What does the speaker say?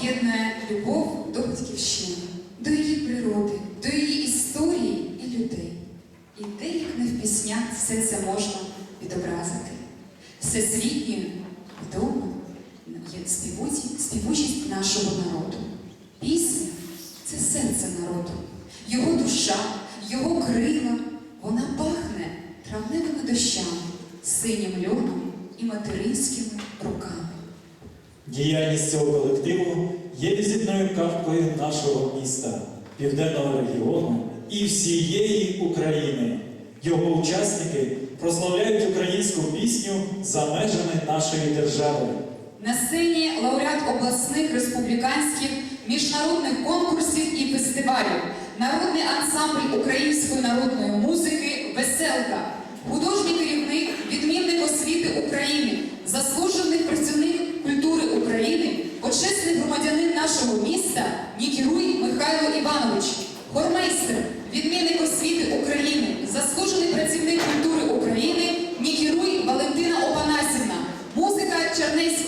об'єднує любов до батьківщини, до її природи, до її історії і людей. І де як не в піснях все це можна відобразити. Всесвітньою вдома є співучість, нашого народу. Пісня це серце народу, його душа, його крила, вона пахне травневими дощами, синім льоном і материнськими. Діяльність цього колективу є візитною карткою нашого міста, південного регіону і всієї України. Його учасники прославляють українську пісню за межами нашої держави. На сцені лауреат обласних республіканських міжнародних конкурсів і фестивалів, народний ансамбль української народної музики Веселка, художній керівник,